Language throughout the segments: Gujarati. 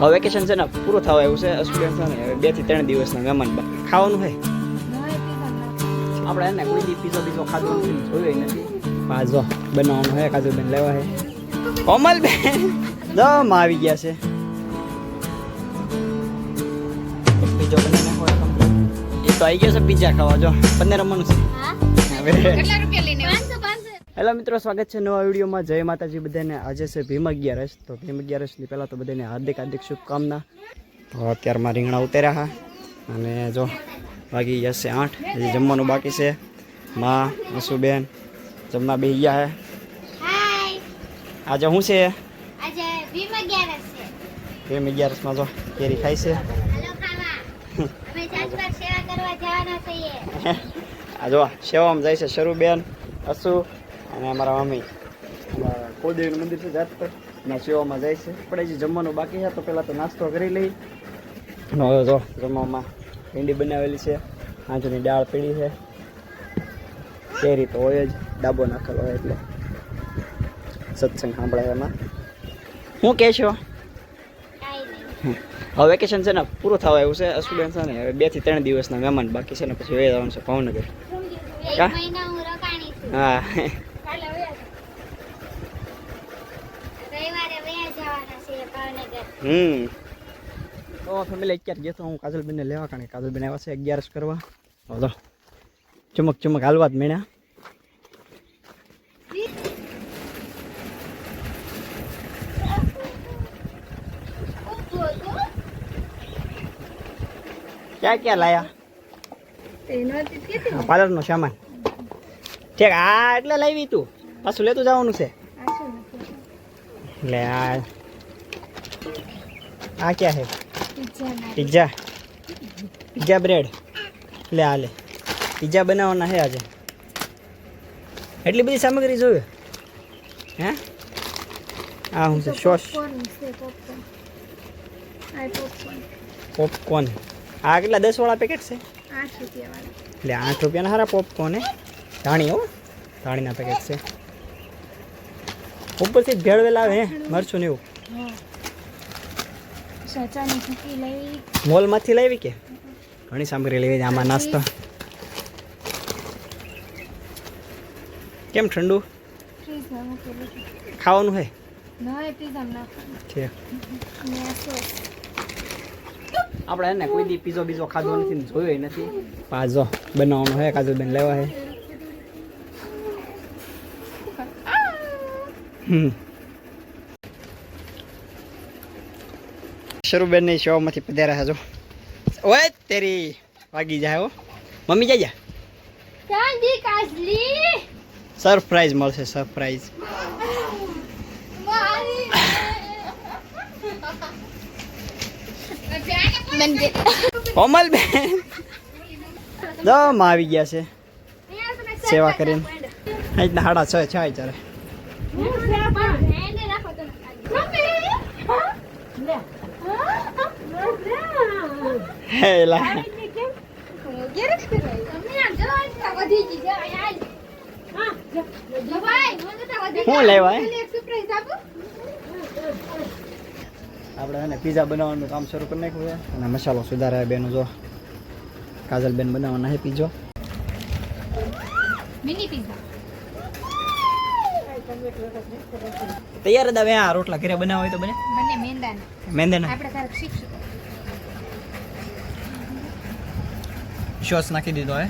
હવે વેકેશન છે ને, પૂરું થવા આવ્યું છે સ્ટુડન્ટ છે ને બેથી ત્રણ દિવસના મહેમાન ખાવાનું હોય આપણે એને કોઈ દી પીઝો બીજો ખાધો જોયો નથી. પાજો બનાવવાનું હે કાજુ બેન લેવા હે. કોમલ બેન દમ આવી ગયા છે. પીઝો હોય complete. એ તો આવી ગયો છે પીઝા ખાવા, જો. પંદર રમવાનું છે. હવે કેટલા રૂપિયા લઈને હેલો મિત્રો સ્વાગત છે નવા વિડીયોમાં. જય માતાજી બધાને આજે છે ભીમ અગિયારસ. તો ભીમ અગિયારસની પહેલાં તો બધાને હાર્દિક હાર્દિક શુભકામના. તો અત્યારમાં રીંગણા ઉતર્યા હા. અને જો વાગી ગયા છે આઠ. હજી જમવાનું બાકી છે. મા મસુબેન જમવા બે ગયા હે. આજે શું છે? ભીમ અગિયારસ અગિયારસમાં જો કેરી ખાય છે. આ જો સેવામાં જાય છે શરૂબેન અસુ અને અમારા મમ્મી. અમારા કુળદેવીનું મંદિર છે જાત પર એના સેવામાં જાય છે. પણ હજી જમવાનું બાકી છે તો પહેલાં તો નાસ્તો કરી લઈ હવે જો. જમવામાં ભીંડી બનાવેલી છે આજની દાળ પીળી છે. કેરી તો હોય જ ડાબો નાખેલો હોય એટલે. સત્સંગ સાંભળાય એમાં. શું કહે છો કાઈ નહીં હવે વેકેશન છે ને પૂરું થવા આવ્યું છે. સ્ટુડન્ટ છે ને હવે બેથી ત્રણ દિવસના મહેમાન બાકી છે ને પછી વહી જવાનું છે ભાવનગર. હું રોકાણી છું હા રવિવારે વયા જવાના છીએ ભાવનગર હમ. તો ફેમિલી અત્યારે ગયો તો હું કાજલબેનને લેવા કારણ કે કાજલબેન આવ્યા છે અગિયારસ કરવા. તો ચમક ચમક હાલવા જ મેળ્યા. ક્યાં ક્યાં લાયા? હા, પાર્લરનો સામાન. ઠીક આ એટલે લાવી તું. પાછું લેતું જવાનું છે. એટલે આ આ ક્યાં છે? પિઝા પિઝા બ્રેડ લે આ લે. પિઝા બનાવવાના છે આજે. એટલી બધી સામગ્રી જોવે? હે? આ શું છે? સોસ પોપકોર્ન આ કેટલા દસ વાળા પેકેટ છે? એટલે આઠ રૂપિયાના સારા પોપકોર્ન હે. ધાણી હો. ધાણીના પેકેટ છે. ઉપરથી ભેળવેલા આવે હે. મરચું ને એવું. મોલમાંથી લાવી કે? ઘણી સામગ્રી લેવી આમાં નાસ્તો. કેમ ઠંડુ? ખાવાનું હે? પીઝા આપણે એને કોઈ દી પીઝો બીજો ખાધો નથી જોયો નથી. પાજો બનાવવાનો હે કાજુ બેન લેવા હે. હમ. શરૂબેનની શોમાંથી પધાર્યા હજો ઓય તેરી વાગી જાય હો. મમ્મી જાય જા કાજલી. સરપ્રાઈઝ મળશે સરપ્રાઈઝ. કોમલ બેન દમ આવી ગયા છે. સેવા કરીને. આજના સાડા છ છ ચાલે. હેલા શું લેવાય? આપણે એને પીઝા બનાવવાનું કામ શરૂ કરી નાખ્યું છે. અને મસાલો સુધારે બેનો જો. કાજલ બેન બનાવવાના છે પીઝો મિની પીઝા તૈયાર હવે આ રોટલા ઘરે બનાવો હોય તો બને. બંને મેંદાના. મેંદાના. આપણે તારે શીખશું. શોસ નાખી દીધો હે?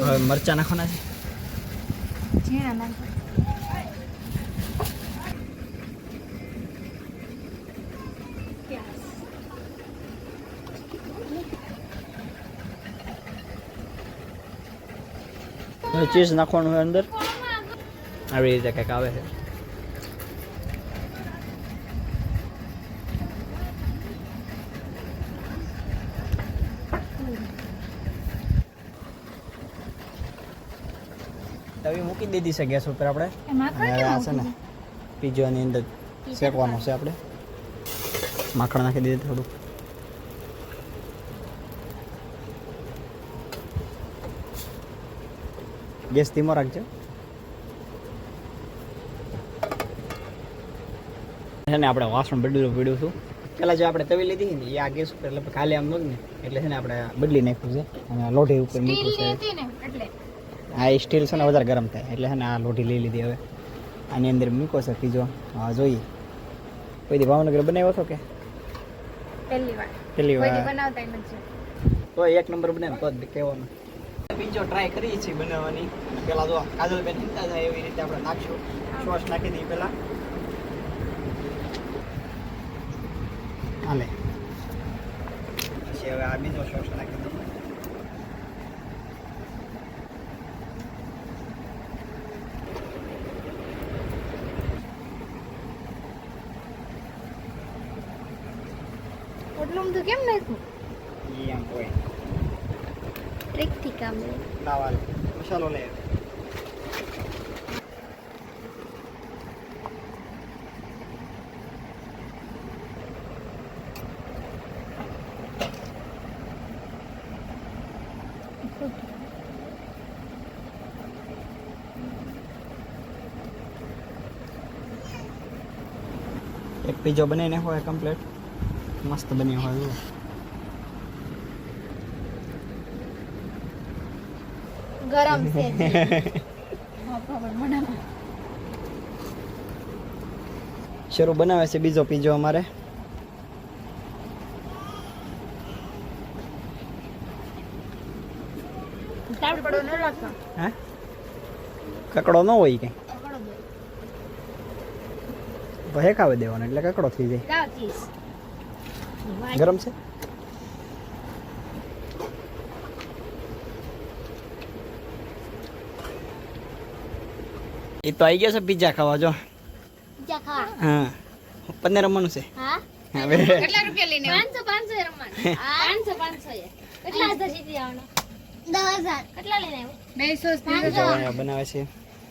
હવે મરચા નાખવાના છે? ચીઝ નાખવાનું હોય અંદર. આવી રીતે કંઈક આવે છે. તવી મૂકી દીધી છે ગેસ ઉપર આપણે. હવે આ છે ને પીઝાની અંદર શેકવાનું છે આપણે. માખણ નાખી દીધું થોડુંક. ગેસ ધીમો રાખજો. છે ને આપણે વાસણ બદલું પીડ્યું છું પેલા જે આપણે તવી લીધી ને એ આ ગેસ ઉપર એટલે ખાલી આમ નું ને એટલે છે ને આપણે બદલી નાખ્યું છે. અને લોઢી ઉપર મૂક્યું છે. આ એ સ્ટીલ છે ને વધારે ગરમ થાય. એટલે છે ને આ લોઢી લઈ લીધી હવે. આની અંદર મૂકો છે પીજો હા જોઈએ. કોઈ દી ભાવનગર બનાવ્યો હતો કે? પહેલી વાર. દી વાર. બનાવતા નથી તો એક નંબર બને તો જ કહેવાનું. બીજો ટ્રાય કરીએ છીએ બનાવવાની. પેલા જો કાજલ બેન હિંતા થાય એવી રીતે આપણે નાખશું. સોસ નાખી દઈએ પેલા હાલે. પછી હવે આ બીજો સોસ નાખી દઈએ. એટલું બધું કેમ નાખ્યું? એમ હોય. ટ્રીકથી કામ લે. લાવા મસાલો લે. એક પીજો બનાવીને હોય કમ્પ્લીટ મસ્ત બન્યો હોય ગરમ છે. શરૂ બનાવે છે બીજો પીજો અમારે. કકડો ન હોય કઈ દો. દેવાનો એટલે કકડો થઈ જાય. લાવ ચીઝ ગરમ છે એ તો આવી ગયો છે પિઝા ખાવા જો જા ખાવા હા પંદર રમવાનું છે હા હવે કેટલા રૂપિયા લઈને પાંચસો પાંચસો એ રમવાનું. પાંચસો પાંચસો એ. કેટલા હજાર જીતી આવવાનો? દસ હજાર. કેટલા લઈને આવ્યો? જો અહીંયા બનાવે છે.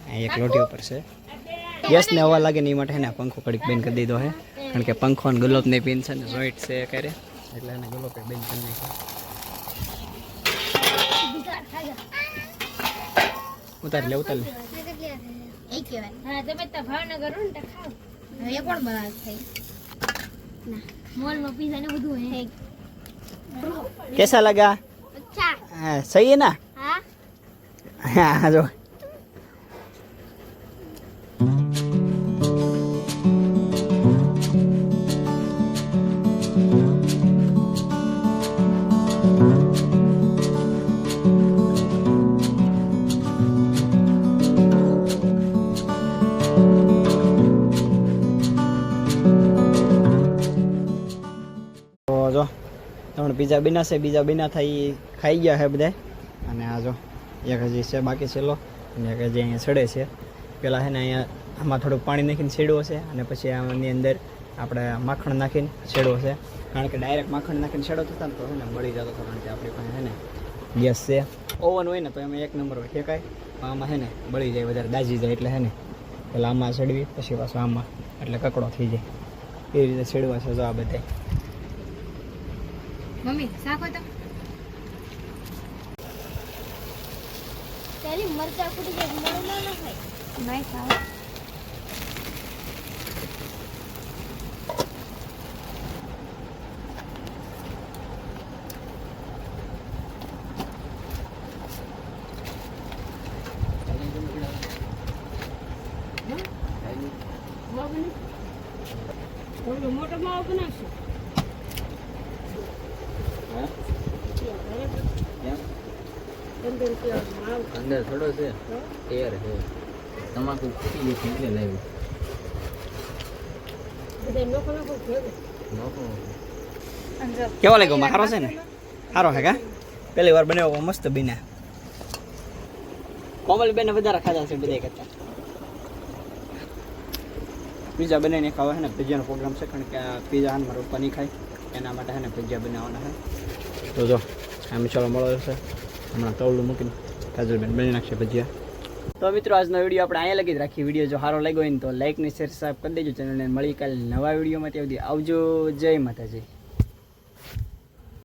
આ એક લોટી ઉપર છે. ગેસ ને હવા લાગે ને એ માટે હે ને પંખો કડીક બંધ કરી દીધો હે. કારણ કે પંખો ને ગુલાબની પિન છે ને જોઈન્ટ છે કરે એટલે એને ગુલાબ બેન કરી નાખી ઉતાર લે ઉતાર લે. તમે તો કેસા લગા હા સહી ના હા હા જો. ત્રણ બીજા બીના છે, બીજા બીના થાય ખાઈ ગયા છે બધા. અને આ જો, એક હજી છે, બાકી છેલ્લો અને એક હજી અહીંયા સડે છે. પહેલાં છે ને અહીંયા આમાં થોડુંક પાણી નાખીને છેડવો છે અને પછી આની અંદર આપણે માખણ નાખીને છેડવો છે. કારણ કે ડાયરેક્ટ માખણ નાખીને છેડો થતા ને તો છે ને બળી જતો કારણ કે આપણી પાસે છે ને ગેસ છે. ઓવન હોય ને તો એમાં એક નંબર હોય ઠેકાય પણ આમાં છે ને બળી જાય, વધારે દાજી જાય એટલે છે ને પહેલાં આમાં ચડવી પછી પાછું આમાં. એટલે કકડો થઈ જાય. એ રીતે છેડવા છે જો આ બધા. મમ્મી શાક હોય તો? તેરી મરચા કુટી જાય મોળું ના ના ખાય. નહીં ખાવ. મોટો માવો બનાવશું. અંદર થોડો છે. એર છે. તમાકુ ફૂટી ગયું છે એટલે લાવ્યું કેવો લાગ્યો? સારો છે ને? સારો હે કા? પહેલી વાર બનાવ્યો મસ્ત બીના. કોમલ બેને વધારે ખાધા છે બધા કરતા. પીઝા બનાવીને ખાવા છે ને પીઝાનો પ્રોગ્રામ છે, કારણ કે આ પીઝા હાન મારો નહીં ખાય. એના માટે છે ને પીઝા બનાવવાના છે. તો જો, આમ ચાલો મળો છે. હમણાં તવલું મૂકીને કાજલબેન બની નાખશે ભજીયા. તો મિત્રો, આજનો વીડિયો આપણે અહીંયા લગી જ રાખીએ. વીડિયો જો સારો લાગ્યો હોય ને તો લાઈક ને શેર સબસ્ક્રાઈબ કરી દેજો. ચેનલને મળી કાલે નવા વિડીયોમાં. ત્યાં સુધી આવજો. જય માતાજી.